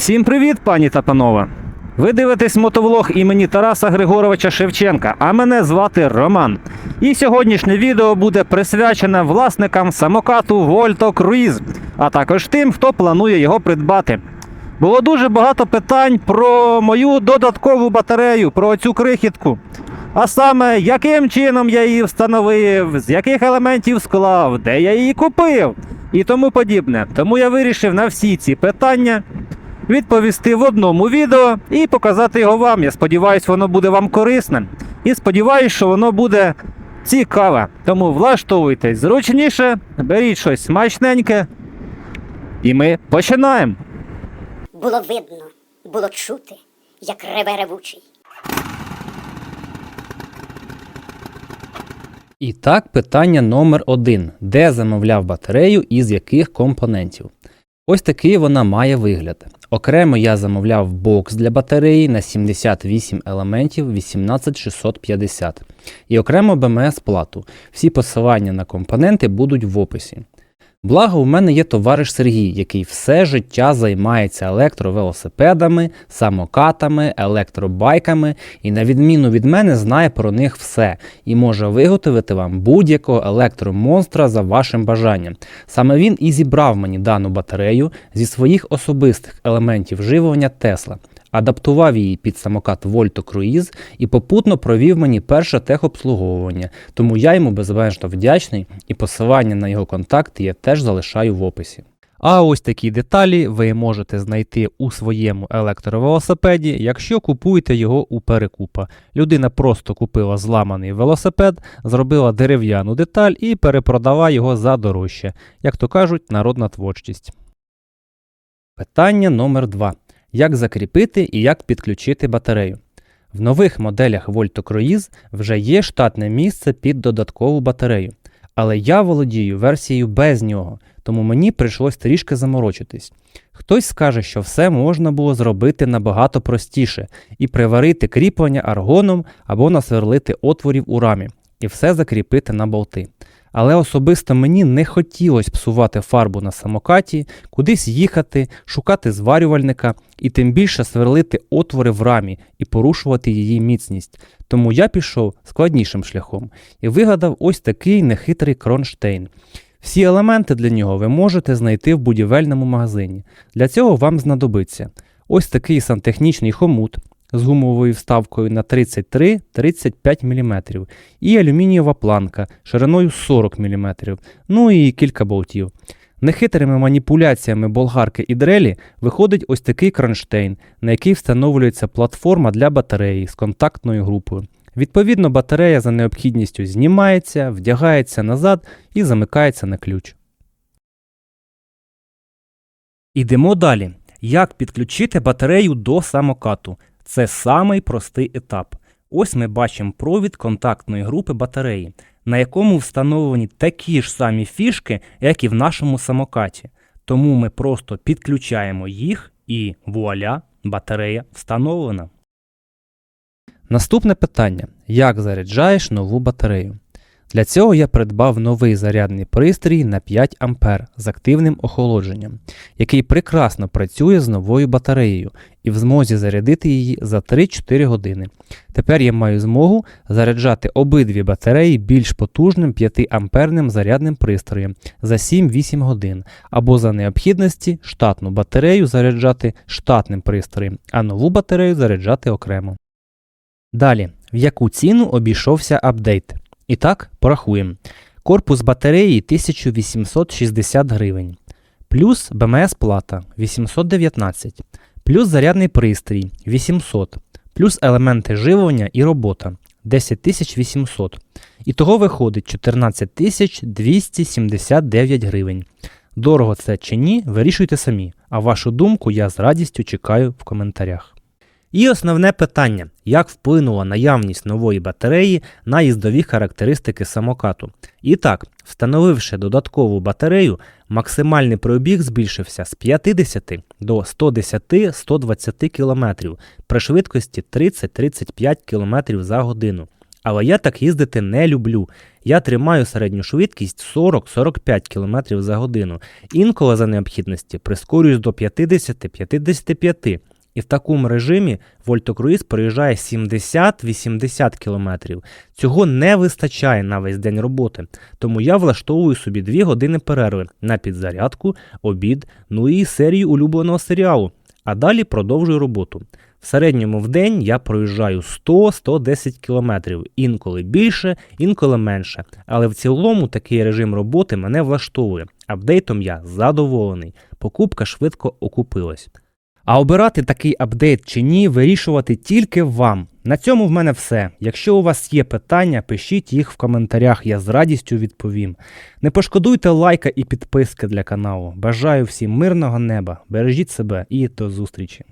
Всім привіт, пані та панове! Ви дивитесь мотовлог імені Тараса Григоровича Шевченка, а мене звати Роман. І сьогоднішнє відео буде присвячене власникам самокату Вольто Круїз, а також тим, хто планує його придбати. Було дуже багато питань про мою додаткову батарею, про цю крихітку. А саме, яким чином я її встановив, з яких елементів склав, де я її купив і тому подібне. Тому я вирішив на всі ці питання відповісти в одному відео і показати його вам. Я сподіваюся, воно буде вам корисним. І сподіваюся, що воно буде цікаве. Тому влаштовуйтесь зручніше, беріть щось смачненьке. І ми починаємо. Було видно, було чути, як реве ревучий. І так, питання номер один. Де замовляв батарею і з яких компонентів? Ось такий вона має вигляд. Окремо я замовляв бокс для батареї на 78 елементів 18650 і окремо БМС плату. Всі посилання на компоненти будуть в описі. Благо, у мене є товариш Сергій, який все життя займається електровелосипедами, самокатами, електробайками і, на відміну від мене, знає про них все і може виготовити вам будь-якого електромонстра за вашим бажанням. Саме він і зібрав мені дану батарею зі своїх особистих елементів живлення Тесла. Адаптував її під самокат Volto Cruise і попутно провів мені перше техобслуговування, тому я йому безмежно вдячний і посилання на його контакти я теж залишаю в описі. А ось такі деталі ви можете знайти у своєму електровелосипеді, якщо купуєте його у перекупа. Людина просто купила зламаний велосипед, зробила дерев'яну деталь і перепродала його за дорожче, як то кажуть, народна творчість. Питання номер 2 як закріпити і як підключити батарею. В нових моделях Volto Cruise вже є штатне місце під додаткову батарею, але я володію версією без нього, тому мені прийшлось трішки заморочитись. Хтось скаже, що все можна було зробити набагато простіше і приварити кріплення аргоном або насверлити отворів у рамі, і все закріпити на болти. Але особисто мені не хотілося псувати фарбу на самокаті, кудись їхати, шукати зварювальника і тим більше сверлити отвори в рамі і порушувати її міцність. Тому я пішов складнішим шляхом і вигадав ось такий нехитрий кронштейн. Всі елементи для нього ви можете знайти в будівельному магазині. Для цього вам знадобиться ось такий сантехнічний хомут з гумовою вставкою на 33-35 мм і алюмінієва планка шириною 40 мм, ну і кілька болтів. Нехитрими маніпуляціями болгарки і дрелі виходить ось такий кронштейн, на який встановлюється платформа для батареї з контактною групою. Відповідно, батарея за необхідністю знімається, вдягається назад і замикається на ключ. Ідемо далі. Як підключити батарею до самокату? Це самий простий етап. Ось ми бачимо провід контактної групи батареї, на якому встановлені такі ж самі фішки, як і в нашому самокаті. Тому ми просто підключаємо їх і вуаля, батарея встановлена. Наступне питання: як заряджаєш нову батарею? Для цього я придбав новий зарядний пристрій на 5 А з активним охолодженням, який прекрасно працює з новою батареєю і в змозі зарядити її за 3-4 години. Тепер я маю змогу заряджати обидві батареї більш потужним 5 амперним зарядним пристроєм за 7-8 годин, або за необхідності штатну батарею заряджати штатним пристроєм, а нову батарею заряджати окремо. Далі, в яку ціну обійшовся апдейт? І так, порахуємо. Корпус батареї 1860 гривень, плюс БМС плата 819, плюс зарядний пристрій 800, плюс елементи живлення і робота 10800. І того виходить 14 279 гривень. Дорого це чи ні, вирішуйте самі, а вашу думку я з радістю чекаю в коментарях. І основне питання: як вплинула наявність нової батареї на їздові характеристики самокату? І так, встановивши додаткову батарею, максимальний пробіг збільшився з 50 до 110-120 км при швидкості 30-35 км за годину. Але я так їздити не люблю. Я тримаю середню швидкість 40-45 км за годину. Інколи за необхідності прискорююсь до 50-55. І в такому режимі вольтокруїз проїжджає 70-80 км. Цього не вистачає на весь день роботи, тому я влаштовую собі 2 години перерви на підзарядку, обід, ну і серію улюбленого серіалу. А далі продовжую роботу. В середньому в день я проїжджаю 100-110 км, інколи більше, інколи менше. Але в цілому такий режим роботи мене влаштовує. Апдейтом я задоволений. Покупка швидко окупилась. А обирати такий апдейт чи ні, вирішувати тільки вам. На цьому в мене все. Якщо у вас є питання, пишіть їх в коментарях, я з радістю відповім. Не пошкодуйте лайка і підписки для каналу. Бажаю всім мирного неба, бережіть себе і до зустрічі.